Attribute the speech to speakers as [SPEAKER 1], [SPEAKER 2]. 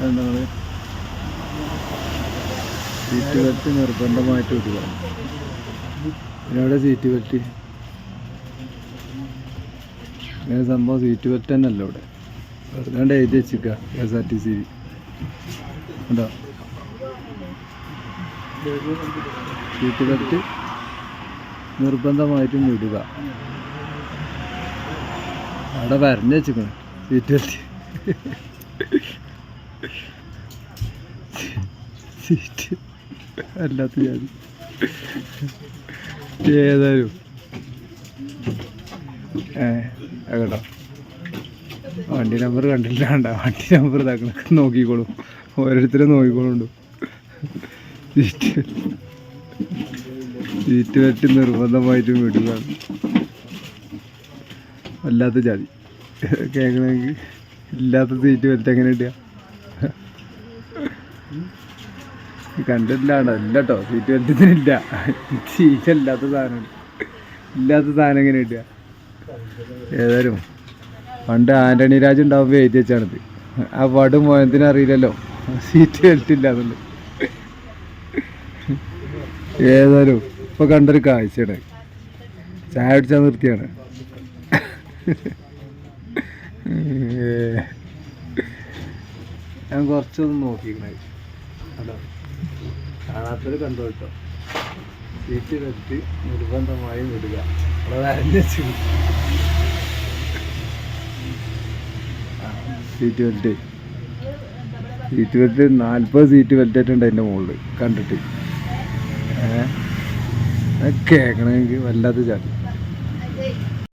[SPEAKER 1] നിങ്ങൾ seat belt നിർബന്ധമായിട്ട് വിടുക ഇതിനവിടെ സീറ്റ് ബെൽറ്റ്. ഇങ്ങനെ സംഭവം സീറ്റ് ബെൽറ്റ് തന്നെ അല്ല ഇവിടെ? വെറുതെ എഴുതി വെച്ചിക്ക K S R T C ഉണ്ടോ സീറ്റ് ബെൽറ്റ് നിർബന്ധമായിട്ടും വിടുക അവിടെ വരഞ്ഞു വെച്ചിക്കണേ സീറ്റ് ബെൽറ്റ്. അല്ലാത്ത ജാതി. ഏതായാലും. ഏ വണ്ടി നമ്പർ കണ്ടില്ല കണ്ട. വണ്ടി നമ്പർ ഇതാക്കണം നോക്കിക്കോളും. ഓരോരുത്തരും നോക്കിക്കോളുണ്ട്. ചീറ്റ് വെച്ച് നിർബന്ധമായിട്ടും വിടുക അല്ലാത്ത ജാതി. കേൾക്കണമെങ്കിൽ ഇല്ലാത്ത സീറ്റ് വെച്ച് എങ്ങനെ ഇടുക. കണ്ടിട്ടില്ലാണ്ടോ. ഇല്ല കേട്ടോ സീറ്റ് ബെൽറ്റിനില്ല സീറ്റ് ഇല്ലാത്ത സാധനം. ഇല്ലാത്ത സാധനം എങ്ങനെ കിട്ടുക? ഏതായാലും പണ്ട് ആന്റണി രാജ് ഉണ്ടാവുമ്പോൾ എഴുതി വെച്ചാണിത് ആ വടു മോയത്തിന് അറിയില്ലല്ലോ. സീറ്റ് ബെൽറ്റ് ഇല്ലാന്നുണ്ട് ഏതായാലും ഇപ്പൊ കണ്ടൊരു കാഴ്ചയാണ്. ചായ അടിച്ചാൽ നിർത്തിയാണ്. ഞാൻ കുറച്ചൊന്ന് നോക്കിക്കണേ. കണ്ടോ? കാണാത്തത് കണ്ടു കേട്ടോ. സീറ്റ് വെച്ച് നിർബന്ധമായും വിടുക. Seat belt. സീറ്റ് ബെൽറ്റ് നാൽപ്പത് സീറ്റ് ബെൽറ്റ് ആയിട്ടുണ്ട് അതിന്റെ മുകളിൽ കണ്ടിട്ട്. ഏഹ് കേൾക്കണമെങ്കിൽ വല്ലാത്ത ചാടി